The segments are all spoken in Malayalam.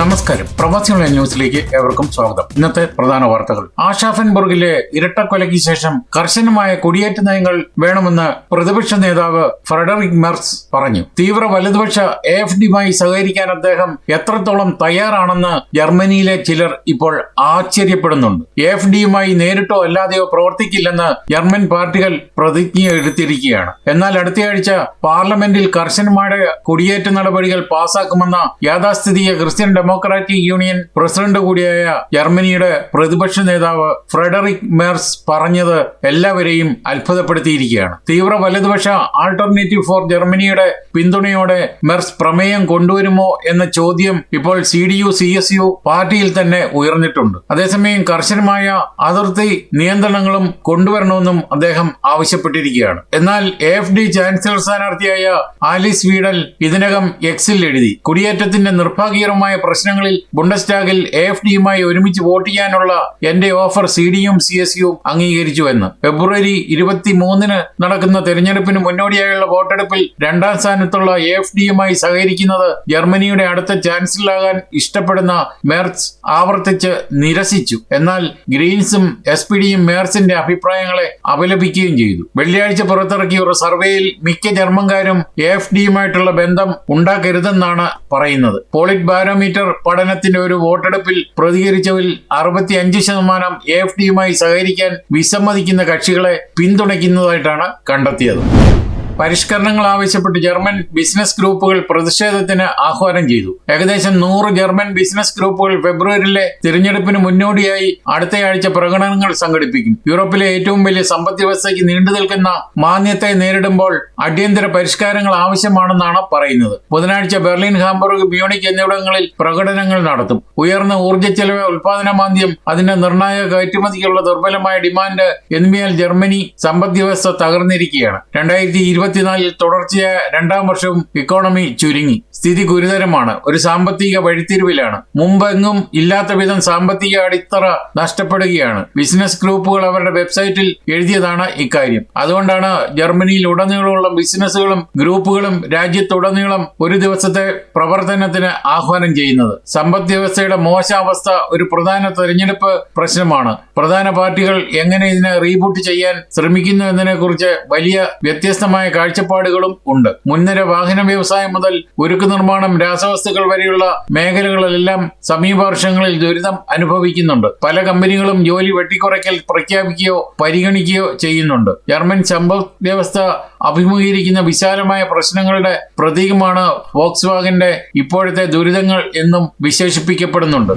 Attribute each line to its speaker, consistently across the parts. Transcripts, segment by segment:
Speaker 1: നമസ്കാരം. പ്രവാസികളുടെ ന്യൂസിലേക്ക് ഏവർക്കും സ്വാഗതം. ഇന്നത്തെ പ്രധാന വാർത്തകൾ. ആഷാഫൻബർഗിലെ ഇരട്ടക്കൊലയ്ക്ക് ശേഷം കർശനമായ കുടിയേറ്റ നയങ്ങൾ വേണമെന്ന് പ്രതിപക്ഷ നേതാവ് ഫ്രെഡറിക് മെർസ് പറഞ്ഞു. തീവ്ര വലതുപക്ഷ എ എഫ് ഡിയുമായി സഹകരിക്കാൻ അദ്ദേഹം എത്രത്തോളം തയ്യാറാണെന്ന് ജർമ്മനിയിലെ ചിലർ ഇപ്പോൾ ആശ്ചര്യപ്പെടുന്നുണ്ട്. എ എഫ് ഡിയുമായി നേരിട്ടോ അല്ലാതെയോ പ്രവർത്തിക്കില്ലെന്ന് ജർമ്മൻ പാർട്ടികൾ പ്രതിജ്ഞ എടുത്തിരിക്കുകയാണ്. എന്നാൽ അടുത്തയാഴ്ച പാർലമെന്റിൽ കർശനമായ കുടിയേറ്റ നടപടികൾ പാസാക്കുമെന്ന യാഥാസ്ഥിതിക ക്രിസ്ത്യൻ ഡെമോക്രാറ്റിക് യൂണിയൻ പ്രസിഡന്റ് കൂടിയായ ജർമ്മനിയുടെ പ്രതിപക്ഷ നേതാവ് ഫ്രെഡറിക് മെർസ് പറഞ്ഞത് എല്ലാവരെയും അത്ഭുതപ്പെടുത്തിയിരിക്കുകയാണ്. തീവ്ര വലതുപക്ഷ ആൾട്ടർനേറ്റീവ് ഫോർ ജർമ്മനിയുടെ പിന്തുണയോടെ മെർസ് പ്രമേയം കൊണ്ടുവരുമോ എന്ന ചോദ്യം ഇപ്പോൾ C D U C S U പാർട്ടിയിൽ തന്നെ ഉയർന്നിട്ടുണ്ട്. അതേസമയം കർശനമായ അതിർത്തി നിയന്ത്രണങ്ങളും കൊണ്ടുവരണമെന്നും അദ്ദേഹം ആവശ്യപ്പെട്ടിരിക്കുകയാണ്. എന്നാൽ എഫ് ഡി ചാൻസലർ സ്ഥാനാർത്ഥിയായ ആലിസ് വീഡൽ ഇതിനകം എക്സിൽ എഴുതി. കുടിയേറ്റത്തിന്റെ നിർഭാഗ്യകരമായ പ്രശ്നങ്ങളിൽ ബുണ്ടസ്റ്റാഗിൽ എ എഫ് ഡിയുമായി ഒരുമിച്ച് വോട്ട് ചെയ്യാനുള്ള എന്റെ ഓഫർ സി ഡിയും സി എസ് യുവും അംഗീകരിച്ചുവെന്ന്. ഫെബ്രുവരി ഇരുപത്തിമൂന്നിന് നടക്കുന്ന തെരഞ്ഞെടുപ്പിന് മുന്നോടിയായുള്ള വോട്ടെടുപ്പിൽ രണ്ടാം സ്ഥാനത്തുള്ള എ എഫ് ഡിയുമായി സഹകരിക്കുന്നത് ജർമ്മനിയുടെ അടുത്ത ചാൻസലറാകാൻ ഇഷ്ടപ്പെടുന്ന മേർസ് ആവർത്തിച്ച് നിരസിച്ചു. എന്നാൽ ഗ്രീൻസും എസ് പി ഡിയും മേർസിന്റെ അഭിപ്രായങ്ങളെ അപലപിക്കുകയും ചെയ്തു. വെള്ളിയാഴ്ച പുറത്തിറക്കിയ ഒരു സർവേയിൽ മിക്ക ജർമ്മൻകാരും എ എഫ് ഡിയുമായിട്ടുള്ള ബന്ധം ഉണ്ടാക്കരുതെന്നാണ് പറയുന്നത്. പോളിറ്റ് ബാരോമീറ്റർ പഠനത്തിന്റെ ഒരു വോട്ടെടുപ്പിൽ പ്രതികരിച്ചവരിൽ അറുപത്തി അഞ്ച് ശതമാനം എഫ് ഡിയുമായി സഹകരിക്കാൻ വിസമ്മതിക്കുന്ന കക്ഷികളെ പിന്തുണയ്ക്കുന്നതായിട്ടാണ് കണ്ടെത്തിയത്. പരിഷ്കരണങ്ങൾ ആവശ്യപ്പെട്ട് ജർമ്മൻ ബിസിനസ് ഗ്രൂപ്പുകൾ പ്രതിഷേധത്തിന് ആഹ്വാനം ചെയ്തു. ഏകദേശം നൂറ് ജർമ്മൻ ബിസിനസ് ഗ്രൂപ്പുകൾ ഫെബ്രുവരിയിലെ തിരഞ്ഞെടുപ്പിന് മുന്നോടിയായി അടുത്തയാഴ്ച പ്രകടനങ്ങൾ സംഘടിപ്പിക്കും. യൂറോപ്പിലെ ഏറ്റവും വലിയ സമ്പദ് വ്യവസ്ഥയ്ക്ക് നീണ്ടു നിൽക്കുന്ന മാന്യത്തെ നേരിടുമ്പോൾ അടിയന്തര പരിഷ്കാരങ്ങൾ ആവശ്യമാണെന്നാണ് പറയുന്നത്. ബുധനാഴ്ച ബെർലിൻ ഹാംബർഗ് മ്യൂണിക് എന്നിവിടങ്ങളിൽ പ്രകടനങ്ങൾ നടത്തും. ഉയർന്ന ഊർജ ചെലവ് ഉൽപാദന മാന്ദ്യം അതിന്റെ നിർണായക കയറ്റുമതിക്കുള്ള ദുർബലമായ ഡിമാൻഡ് എന്നിവയാൽ ജർമ്മനി സമ്പദ് വ്യവസ്ഥ തകർന്നിരിക്കുകയാണ്. രണ്ടായിരത്തി ഇരുപത്തിനാലിൽ തുടർച്ചയായ രണ്ടാം വർഷവും ഇക്കോണമി ചുരുങ്ങി. സ്ഥിതി ഗുരുതരമാണ്. ഒരു സാമ്പത്തിക വഴിത്തിരിവിലാണ്. മുമ്പെങ്ങും ഇല്ലാത്ത വിധം സാമ്പത്തിക അടിത്തറ നഷ്ടപ്പെടുകയാണ്. ബിസിനസ് ഗ്രൂപ്പുകൾ അവരുടെ വെബ്സൈറ്റിൽ എഴുതിയതാണ് ഇക്കാര്യം. അതുകൊണ്ടാണ് ജർമ്മനിയിൽ ഉടനീളമുള്ള ബിസിനസ്സുകളും ഗ്രൂപ്പുകളും രാജ്യത്തുടനീളം ഒരു ദിവസത്തെ പ്രവർത്തനത്തിന് ആഹ്വാനം ചെയ്യുന്നത്. സമ്പദ് വ്യവസ്ഥയുടെ മോശാവസ്ഥ ഒരു പ്രധാന തെരഞ്ഞെടുപ്പ് പ്രശ്നമാണ്. പ്രധാന പാർട്ടികൾ എങ്ങനെ ഇതിനെ റീബൂട്ട് ചെയ്യാൻ ശ്രമിക്കുന്നു എന്നതിനെക്കുറിച്ച് വലിയ വ്യത്യസ്തമായ കാഴ്ചപ്പാടുകളും ഉണ്ട്. മുൻനിര വാഹന വ്യവസായം മുതൽ ഉരുക്ക് നിർമ്മാണം രാസവസ്തുക്കൾ വരെയുള്ള മേഖലകളിലെല്ലാം സമീപ വർഷങ്ങളിൽ ദുരിതം അനുഭവിക്കുന്നുണ്ട്. പല കമ്പനികളും ജോലി വെട്ടിക്കുറയ്ക്കൽ പ്രഖ്യാപിക്കുകയോ പരിഗണിക്കുകയോ ചെയ്യുന്നുണ്ട്. ജർമ്മൻ സമ്പദ് വ്യവസ്ഥ അഭിമുഖീകരിക്കുന്ന വിശാലമായ പ്രശ്നങ്ങളുടെ പ്രതീകമാണ് വോക്സ് വാഗന്റെ ഇപ്പോഴത്തെ ദുരിതങ്ങൾ എന്നും വിശേഷിപ്പിക്കപ്പെടുന്നുണ്ട്.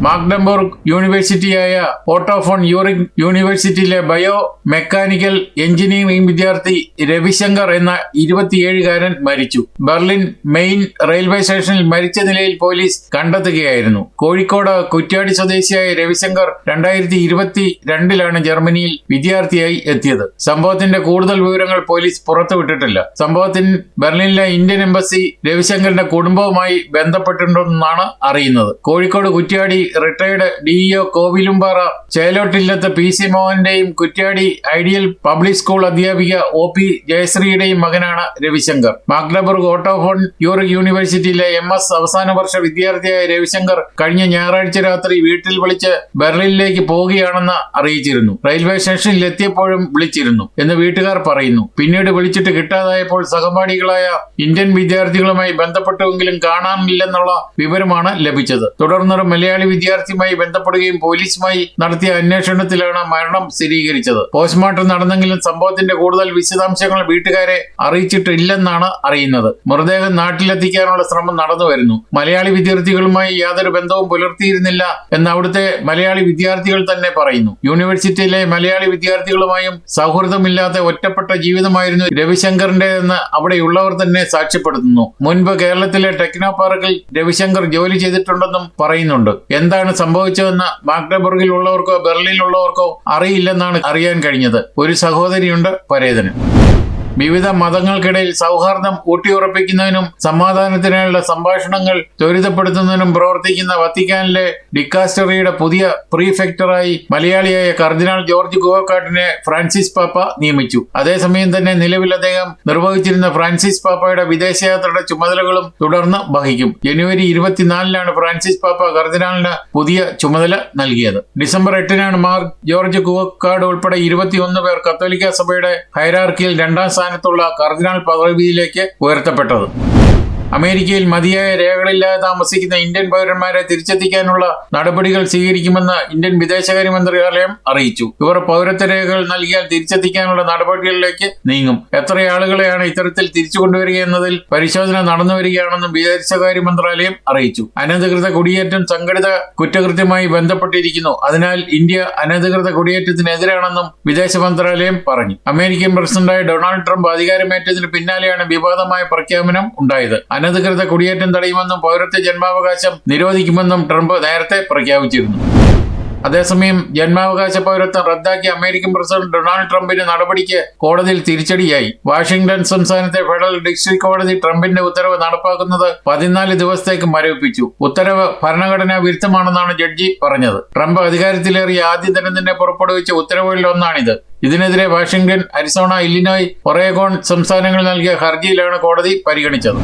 Speaker 1: മാഗ്ഡംബർഗ് യൂണിവേഴ്സിറ്റിയായ ഓട്ടോഫോൺ യൂറിക് യൂണിവേഴ്സിറ്റിയിലെ ബയോ മെക്കാനിക്കൽ എഞ്ചിനീയറിംഗ് വിദ്യാർത്ഥി രവിശങ്കർ എന്ന ഇരുപത്തിയേഴുകാരൻ മരിച്ചു. ബെർലിൻ മെയിൻ റെയിൽവേ സ്റ്റേഷനിൽ മരിച്ച നിലയിൽ പോലീസ് കണ്ടെത്തുകയായിരുന്നു. കോഴിക്കോട് കുറ്റ്യാടി സ്വദേശിയായ രവിശങ്കർ രണ്ടായിരത്തി ഇരുപത്തി രണ്ടിലാണ് ജർമ്മനിയിൽ വിദ്യാർത്ഥിയായി എത്തിയത്. സംഭവത്തിന്റെ കൂടുതൽ വിവരങ്ങൾ പോലീസ് പുറത്തുവിട്ടിട്ടില്ല. സംഭവത്തിൽ ബെർലിനിലെ ഇന്ത്യൻ എംബസി രവിശങ്കറിന്റെ കുടുംബവുമായി ബന്ധപ്പെട്ടിട്ടുണ്ടെന്നാണ് അറിയുന്നത്. Kozhikode Kuttiyadi retired DEO Kovilumpara Chelottillath P C മോഹന്റെയും Kuttiadi ideal public school അധ്യാപിക ഒ പി ജയശ്രീയുടെയും മകനാണ് Ravishankar. Magdeburg Otto von Guericke യൂണിവേഴ്സിറ്റിയിലെ എം എസ് അവസാന വർഷ വിദ്യാർത്ഥിയായ രവിശങ്കർ കഴിഞ്ഞ ഞായറാഴ്ച രാത്രി വീട്ടിൽ വിളിച്ച് ബെർലിനിലേക്ക് പോവുകയാണെന്ന് അറിയിച്ചിരുന്നു. റെയിൽവേ സ്റ്റേഷനിൽ എത്തിയപ്പോഴും വിളിച്ചിരുന്നു എന്ന് വീട്ടുകാർ പറയുന്നു. പിന്നീട് വിളിച്ചിട്ട് കിട്ടാതായപ്പോൾ സഹപാഠികളായ ഇന്ത്യൻ വിദ്യാർത്ഥികളുമായി ബന്ധപ്പെട്ടുവെങ്കിലും കാണാനില്ലെന്നുള്ള വിവരമാണ് ലഭിച്ചത്. തുടർന്നൊരു മലയാളി വിദ്യാർത്ഥിയുമായി ബന്ധപ്പെടുകയും പോലീസുമായി നടത്തിയ അന്വേഷണത്തിലാണ് മരണം സ്ഥിരീകരിച്ചത്. പോസ്റ്റ്മോർട്ടം നടന്നെങ്കിലും സംഭവത്തിന്റെ കൂടുതൽ വിശദാംശങ്ങൾ വീട്ടുകാരെ അറിയിച്ചിട്ടില്ലെന്നാണ് അറിയുന്നത്. മൃതദേഹം നാട്ടിലെത്തിക്കാനുള്ള ശ്രമം നടന്നു വരുന്നു മലയാളി വിദ്യാർത്ഥികളുമായി യാതൊരു ബന്ധവും പുലർത്തിയിരുന്നില്ല എന്ന് അവിടുത്തെ മലയാളി വിദ്യാർത്ഥികൾ തന്നെ പറയുന്നു. യൂണിവേഴ്സിറ്റിയിലെ മലയാളി വിദ്യാർത്ഥികളുമായും സൗഹൃദമില്ലാത്ത ഒറ്റപ്പെട്ട ജീവിതമായിരുന്നു രവിശങ്കറിന്റേതെന്ന് അവിടെയുള്ളവർ തന്നെ സാക്ഷ്യപ്പെടുത്തുന്നു. മുൻപ് കേരളത്തിലെ ടെക്നോ പാർക്കിൽ രവിശങ്കർ ജോലി ചെയ്തിട്ടുണ്ടെന്നും പറയുന്നുണ്ട്. എന്താണ് സംഭവിച്ചതെന്ന് ഉള്ളവർക്കോ ബെർലിനിലുള്ളവർക്കോ അറിയില്ലെന്നാണ് അറിയാൻ കഴിഞ്ഞത്. ഒരു സഹോദരിയുണ്ട് പരേതന്. വിവിധ മതങ്ങൾക്കിടയിൽ സൗഹാർദ്ദം ഊട്ടിയുറപ്പിക്കുന്നതിനും സമാധാനത്തിനായുള്ള സംഭാഷണങ്ങൾ ത്വരിതപ്പെടുത്തുന്നതിനും പ്രവർത്തിക്കുന്ന വത്തിക്കാനിലെ ഡിക്കാസ്റ്ററിയുടെ പുതിയ പ്രീഫെക്ടറായി മലയാളിയായ കർദിനാൾ ജോർജ് ഗുവക്കാട്ടിനെ ഫ്രാൻസിസ് പാപ്പ നിയമിച്ചു. അതേസമയം തന്നെ നിലവിൽ അദ്ദേഹം നിർവഹിച്ചിരുന്ന ഫ്രാൻസിസ് പാപ്പയുടെ വിദേശയാത്രയുടെ ചുമതലകളും തുടർന്ന് വഹിക്കും. ജനുവരി ഇരുപത്തിനാലിനാണ് ഫ്രാൻസിസ് പാപ്പ കർദിനാളിന് പുതിയ ചുമതല നൽകിയത്. ഡിസംബർ എട്ടിനാണ് മാർ ജോർജ് കുവക്കാട് ഉൾപ്പെടെ ഇരുപത്തിയൊന്ന് പേർ കത്തോലിക്ക സഭയുടെ ഹൈറാർക്കിയിൽ രണ്ടാം സ്ഥാനത്തുള്ള കർദിനാൾ പദവിയിലേക്ക് ഉയർത്തപ്പെട്ടത്. അമേരിക്കയിൽ മതിയായ രേഖകളില്ലാതെ താമസിക്കുന്ന ഇന്ത്യൻ പൗരന്മാരെ തിരിച്ചെത്തിക്കാനുള്ള നടപടികൾ സ്വീകരിക്കുമെന്ന് ഇന്ത്യൻ വിദേശകാര്യ മന്ത്രാലയം അറിയിച്ചു. ഇവർ പൗരത്വ രേഖകൾ നൽകിയാൽ തിരിച്ചെത്തിക്കാനുള്ള നടപടികളിലേക്ക് നീങ്ങും. എത്ര ആളുകളെയാണ് ഇത്തരത്തിൽ തിരിച്ചു കൊണ്ടുവരിക എന്നതിൽ പരിശോധന നടന്നു വരികയാണെന്നും വിദേശകാര്യ മന്ത്രാലയം അറിയിച്ചു. അനധികൃത കുടിയേറ്റം സംഘടിത കുറ്റകൃത്യമായി ബന്ധപ്പെട്ടിരിക്കുന്നു. അതിനാൽ ഇന്ത്യ അനധികൃത കുടിയേറ്റത്തിനെതിരാണെന്നും വിദേശ മന്ത്രാലയം പറഞ്ഞു. അമേരിക്കൻ പ്രസിഡന്റായ ഡൊണാൾഡ് ട്രംപ് അധികാരമേറ്റതിന് പിന്നാലെയാണ് വിവാദമായ പ്രഖ്യാപനം ഉണ്ടായത്. അനധികൃത കുടിയേറ്റം തടയുമെന്നും പൗരത്വ ജന്മാവകാശം നിരോധിക്കുമെന്നും ട്രംപ് നേരത്തെ പ്രഖ്യാപിച്ചിരുന്നു. അതേസമയം ജന്മാവകാശ പൗരത്വം റദ്ദാക്കിയ അമേരിക്കൻ പ്രസിഡന്റ് ഡൊണാൾഡ് ട്രംപിന്റെ നടപടിക്ക് കോടതിയിൽ തിരിച്ചടിയായി. വാഷിംഗ്ടൺ സംസ്ഥാനത്തെ ഫെഡറൽ ഡിസ്ട്രിക്ട് കോടതി ട്രംപിന്റെ ഉത്തരവ് നടപ്പാക്കുന്നത് പതിനാല് ദിവസത്തേക്ക് മരവിപ്പിച്ചു. ഉത്തരവ് ഭരണഘടനാ വിരുദ്ധമാണെന്നാണ് ജഡ്ജി പറഞ്ഞത്. ട്രംപ് അധികാരത്തിലേറിയ ആദ്യ ദിനം തന്നെ പുറപ്പെടുവിച്ച ഉത്തരവുകളിൽ ഒന്നാണിത്. ഇതിനെതിരെ വാഷിംഗ്ടൺ അരിസോണ ഇല്ലിനോയ് ഒറേഗോൺ സംസ്ഥാനങ്ങൾ നൽകിയ ഹർജിയിലാണ് കോടതി പരിഗണിച്ചത്.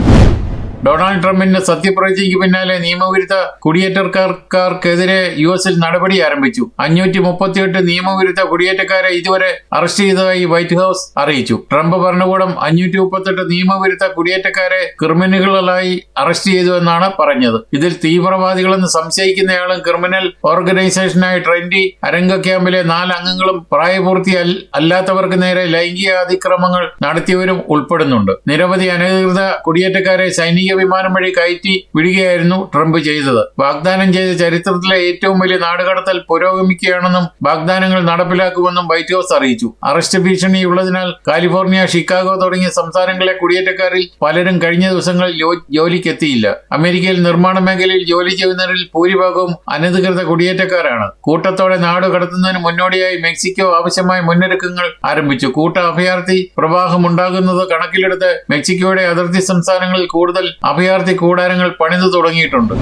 Speaker 1: ഡൊണാൾഡ് ട്രംപിന്റെ സത്യപ്രതിജ്ഞയ്ക്ക് പിന്നാലെ നിയമവിരുദ്ധ കുടിയേറ്റക്കാർക്കെതിരെ യു എസിൽ നടപടി ആരംഭിച്ചു. അഞ്ഞൂറ്റി മുപ്പത്തിയെട്ട് നിയമവിരുദ്ധ കുടിയേറ്റക്കാരെ ഇതുവരെ അറസ്റ്റ് ചെയ്തതായി വൈറ്റ് ഹൌസ് അറിയിച്ചു. ട്രംപ് ഭരണകൂടം അഞ്ഞൂറ്റി മുപ്പത്തെട്ട് നിയമവിരുദ്ധ കുടിയേറ്റക്കാരെ ക്രിമിനലുകളായി അറസ്റ്റ് ചെയ്തു എന്നാണ് പറഞ്ഞത്. ഇതിൽ തീവ്രവാദികളെന്ന് സംശയിക്കുന്നയാളും ക്രിമിനൽ ഓർഗനൈസേഷനായ ട്രെൻഡി അരംഗ ക്യാമ്പിലെ നാല് അംഗങ്ങളും പ്രായപൂർത്തി അല്ലാത്തവർക്ക് നേരെ ലൈംഗിക അതിക്രമങ്ങൾ നടത്തിയവരും ഉൾപ്പെടുന്നുണ്ട്. നിരവധി അനധികൃത കുടിയേറ്റക്കാരെ സൈനിക വിമാനം വഴി കയറ്റി വിടുകയായിരുന്നു ട്രംപ് ചെയ്തത്. വാഗ്ദാനം ചെയ്ത ചരിത്രത്തിലെ ഏറ്റവും വലിയ നാടുകടത്തൽ പുരോഗമിക്കുകയാണെന്നും വാഗ്ദാനങ്ങൾ നടപ്പിലാക്കുമെന്നും വൈറ്റ് ഹൌസ് അറിയിച്ചു. അറസ്റ്റ് ഭീഷണി ഉള്ളതിനാൽ കാലിഫോർണിയ ഷിക്കാഗോ തുടങ്ങിയ സംസ്ഥാനങ്ങളിലെ കുടിയേറ്റക്കാരിൽ പലരും കഴിഞ്ഞ ദിവസങ്ങളിൽ ജോലിക്കെത്തിയില്ല. അമേരിക്കയിൽ നിർമ്മാണ മേഖലയിൽ ജോലി ചെയ്യുന്നവരിൽ ഭൂരിഭാഗവും അനധികൃത കുടിയേറ്റക്കാരാണ്. കൂട്ടത്തോടെ നാട് കടത്തുന്നതിന് മുന്നോടിയായി മെക്സിക്കോ ആവശ്യമായ മുന്നൊരുക്കങ്ങൾ ആരംഭിച്ചു. കൂട്ട അഭയാർത്ഥി പ്രവാഹം ഉണ്ടാകുന്നത് കണക്കിലെടുത്ത് മെക്സിക്കോയുടെ അതിർത്തി സംസ്ഥാനങ്ങളിൽ കൂടുതൽ അഭയാർത്ഥി കൂടാരങ്ങൾ പണിതു തുടങ്ങിയിട്ടുണ്ട്.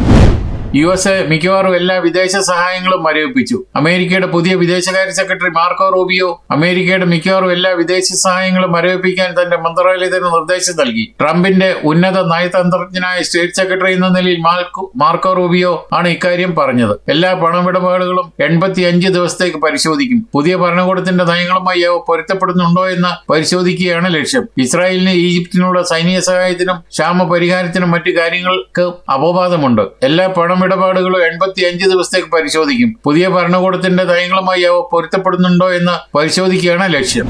Speaker 1: യു എസ് മിക്കവാറും എല്ലാ വിദേശ സഹായങ്ങളും മരവിപ്പിച്ചു. അമേരിക്കയുടെ പുതിയ വിദേശകാര്യ സെക്രട്ടറി മാർക്കോ റൂബിയോ അമേരിക്കയുടെ മിക്കവാറും എല്ലാ വിദേശ സഹായങ്ങളും മരവിപ്പിക്കാൻ തന്റെ മന്ത്രാലയത്തിന് നിർദ്ദേശം നൽകി. ട്രംപിന്റെ ഉന്നത നയതന്ത്രജ്ഞനായ സ്റ്റേറ്റ് സെക്രട്ടറി എന്ന നിലയിൽ മാർക്കോ റൂബിയോ ആണ് ഇക്കാര്യം പറഞ്ഞത്. എല്ലാ പണമിടപാടുകളും എൺപത്തി അഞ്ച് ദിവസത്തേക്ക് പരിശോധിക്കും. പുതിയ ഭരണകൂടത്തിന്റെ നയങ്ങളുമായി അവ പൊരുത്തപ്പെടുന്നുണ്ടോ എന്ന് പരിശോധിക്കുകയാണ് ലക്ഷ്യം. ഇസ്രായേലിന് ഈജിപ്തിനുള്ള സൈനിക സഹായത്തിനും ക്ഷാമ പരിഹാരത്തിനും മറ്റു കാര്യങ്ങൾക്ക് അപവാദമുണ്ട്. എല്ലാ പണം ഇടപാടുകളും എൺപത്തിയഞ്ച് ദിവസത്തേക്ക് പരിശോധിക്കും. പുതിയ ഭരണകൂടത്തിന്റെ നയങ്ങളുമായി അവ പൊരുത്തപ്പെടുന്നുണ്ടോ എന്ന് പരിശോധിക്കുകയാണ് ലക്ഷ്യം.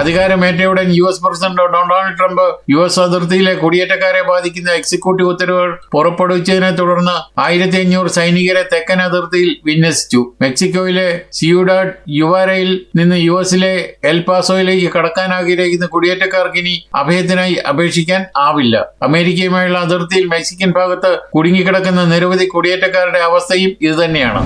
Speaker 1: അധികാരമേറ്റയുടൻ U S president Donald Trump U S അതിർത്തിയിലെ കുടിയേറ്റക്കാരെ ബാധിക്കുന്ന എക്സിക്യൂട്ടീവ് ഉത്തരവുകൾ പുറപ്പെടുവിച്ചതിനെ തുടർന്ന് ആയിരത്തി അഞ്ഞൂറ് സൈനികരെ തെക്കൻ അതിർത്തിയിൽ വിന്യസിച്ചു. മെക്സിക്കോയിലെ സിയുഡാഡ് യുവാരയിൽ നിന്ന് യു എസിലെ എൽപാസോയിലേക്ക് കടക്കാൻ ആഗ്രഹിക്കുന്ന കുടിയേറ്റക്കാർക്ക് ഇനി അഭയത്തിനായി അപേക്ഷിക്കാൻ ആവില്ല. അമേരിക്കയുമായുള്ള അതിർത്തിയിൽ മെക്സിക്കൻ ഭാഗത്ത് കുടുങ്ങിക്കിടക്കുന്ന നിരവധി കുടിയേറ്റക്കാരുടെ അവസ്ഥയും ഇതുതന്നെയാണ്.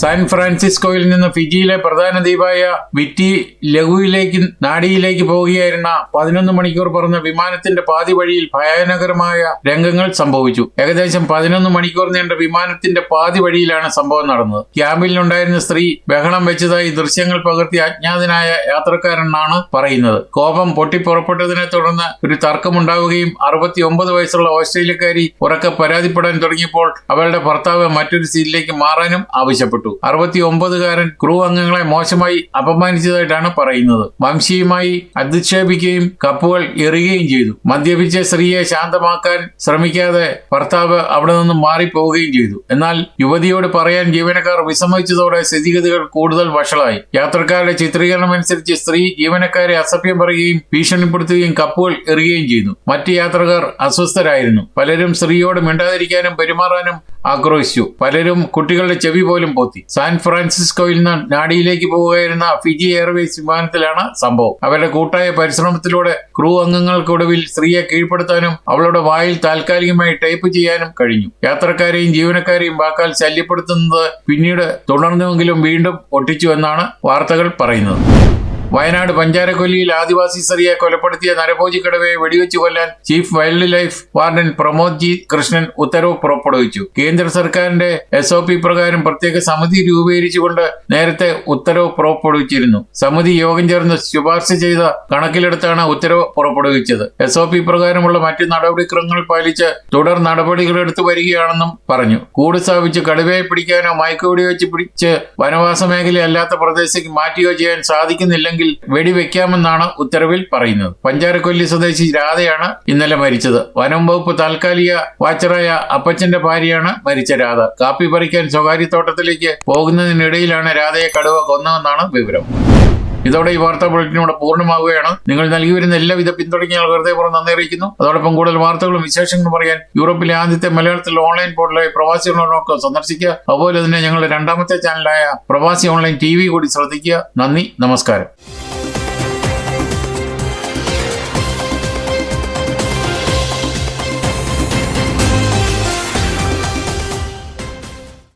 Speaker 1: സാൻ ഫ്രാൻസിസ്കോയിൽ നിന്ന് ഫിജിയിലെ പ്രധാന ദ്വീപായ വിറ്റി ലഘുവിലേക്ക് നാടിയിലേക്ക് പോവുകയായിരുന്ന പതിനൊന്ന് മണിക്കൂർ പറന്ന വിമാനത്തിന്റെ പാതി വഴിയിൽ ഭയാനകരമായ രംഗങ്ങൾ സംഭവിച്ചു. ഏകദേശം പതിനൊന്ന് മണിക്കൂർ നീണ്ട വിമാനത്തിന്റെ പാതി വഴിയിലാണ് സംഭവം നടന്നത്. ക്യാമ്പിലുണ്ടായിരുന്ന സ്ത്രീ ബഹളം വെച്ചതായി ദൃശ്യങ്ങൾ പകർത്തിയ അജ്ഞാതനായ യാത്രക്കാരനാണ് പറയുന്നത്. കോപം പൊട്ടിപ്പുറപ്പെട്ടതിനെ തുടർന്ന് ഒരു തർക്കമുണ്ടാവുകയും അറുപത്തി ഒമ്പത് വയസ്സുള്ള ഓസ്ട്രേലിയക്കാരി ഉറക്കെ പരാതിപ്പെടാൻ തുടങ്ങിയപ്പോൾ അവളുടെ ഭർത്താവ് മറ്റൊരു സീറ്റിലേക്ക് മാറാനും ആവശ്യപ്പെട്ടു. ആവശ്യപ്പെട്ടു അറുപത്തി ഒമ്പതുകാരൻ ക്രൂ അംഗങ്ങളെ മോശമായി അപമാനിച്ചതായിട്ടാണ് പറയുന്നത്. വംശീയമായി അധിക്ഷേപിക്കുകയും കപ്പുകൾ എറിയുകയും ചെയ്തു. മദ്യപിച്ച സ്ത്രീയെ ശാന്തമാക്കാൻ ശ്രമിക്കാതെ ഭർത്താവ് അവിടെ നിന്നും മാറിപ്പോവുകയും ചെയ്തു. എന്നാൽ യുവതിയോട് പറയാൻ ജീവനക്കാർ വിസമ്മതിച്ചതോടെ സ്ഥിതിഗതികൾ കൂടുതൽ വഷളായി. യാത്രക്കാരുടെ ചിത്രീകരണം അനുസരിച്ച് സ്ത്രീ ജീവനക്കാരെ അസഭ്യം പറയുകയും ഭീഷണിപ്പെടുത്തുകയും കപ്പുകൾ എറിയുകയും ചെയ്തു. മറ്റ് യാത്രക്കാർ അസ്വസ്ഥരായിരുന്നു. പലരും സ്ത്രീയോട് മിണ്ടാതിരിക്കാനും പെരുമാറാനും ആക്രോശിച്ചു പലരും കുട്ടികളുടെ ചെവി പോലും പോത്തി. സാൻ ഫ്രാൻസിസ്കോയിൽ നിന്ന് നാടിയിലേക്ക് പോവുകയായിരുന്ന ഫിജി എയർവേസ് വിമാനത്തിലാണ് സംഭവം. അവരുടെ കൂട്ടായ പരിശ്രമത്തിലൂടെ ക്രൂ അംഗങ്ങൾക്കൊടുവിൽ സ്ത്രീയെ കീഴ്പ്പെടുത്താനും അവളുടെ വായിൽ താൽക്കാലികമായി ടൈപ്പ് ചെയ്യാനും കഴിഞ്ഞു. യാത്രക്കാരെയും ജീവനക്കാരെയും വാക്കാൽ ശല്യപ്പെടുത്തുന്നത് പിന്നീട് തുടർന്നുവെങ്കിലും വീണ്ടും ഒട്ടിച്ചു എന്നാണ് വാർത്തകൾ പറയുന്നത്. വയനാട് പഞ്ചാരക്കൊല്ലിയിൽ ആദിവാസി സ്ത്രീയെ കൊലപ്പെടുത്തിയ നരഭോജി കടവയെ വെടിവെച്ച് കൊല്ലാൻ chief wildlife warden Pramod G Krishnan ഉത്തരവ് പുറപ്പെടുവിച്ചു. കേന്ദ്ര സർക്കാരിന്റെ എസ് ഒ പി പ്രകാരം പ്രത്യേക സമിതി രൂപീകരിച്ചുകൊണ്ട് നേരത്തെ ഉത്തരവ് പുറപ്പെടുവിച്ചിരുന്നു. സമിതി യോഗം ചേർന്ന് ശുപാർശ ചെയ്ത കണക്കിലെടുത്താണ് ഉത്തരവ് പുറപ്പെടുവിച്ചത്. എസ് ഒ പി പ്രകാരമുള്ള മറ്റ് നടപടിക്രമങ്ങൾ പാലിച്ച് തുടർ നടപടികൾ എടുത്തു വരികയാണെന്നും പറഞ്ഞു. കൂട് സ്ഥാപിച്ച് കടുവയെ പിടിക്കാനോ മയക്കുവെടി വെച്ച് പിടിച്ച് വനവാസ മേഖല അല്ലാത്ത പ്രദേശത്തേക്ക് മാറ്റുകയോ ചെയ്യാൻ സാധിക്കുന്നില്ലെങ്കിൽ വെടിവെക്കാമെന്നാണ് ഉത്തരവിൽ പറയുന്നത്. പഞ്ചാരക്കൊല്ലി സ്വദേശി രാധയാണ് ഇന്നലെ മരിച്ചത്. വനം വകുപ്പ് താൽക്കാലിക വാച്ചറായ അപ്പച്ചന്റെ ഭാര്യയാണ് മരിച്ച രാധ. കാപ്പി പറിക്കാൻ സ്വകാര്യ തോട്ടത്തിലേക്ക് പോകുന്നതിനിടയിലാണ് രാധയെ കടുവ കൊന്നതെന്നാണ് വിവരം. ഇതോടെ ഈ വാർത്താ ബുള്ളറ്റിൻ ഇവിടെ പൂർണമാവുകയാണ്. നിങ്ങൾ നൽകി വരുന്ന എല്ലാവിധ പിന്തുണയ്ക്ക് വെറുതെ പുറം നന്ദി അറിയിക്കുന്നു. അതോടൊപ്പം കൂടുതൽ വാർത്തകളും വിശേഷങ്ങളും പറയാൻ യൂറോപ്പിലെ ആദ്യത്തെ മലയാളത്തിൽ ഓൺലൈൻ പോർട്ടലായ പ്രവാസി ഓൺലൈനൊക്കെ സന്ദർശിക്കുക. അതുപോലെ തന്നെ ഞങ്ങളുടെ രണ്ടാമത്തെ ചാനലായ പ്രവാസി ഓൺലൈൻ ടി കൂടി ശ്രദ്ധിക്കുക. നന്ദി നമസ്കാരം.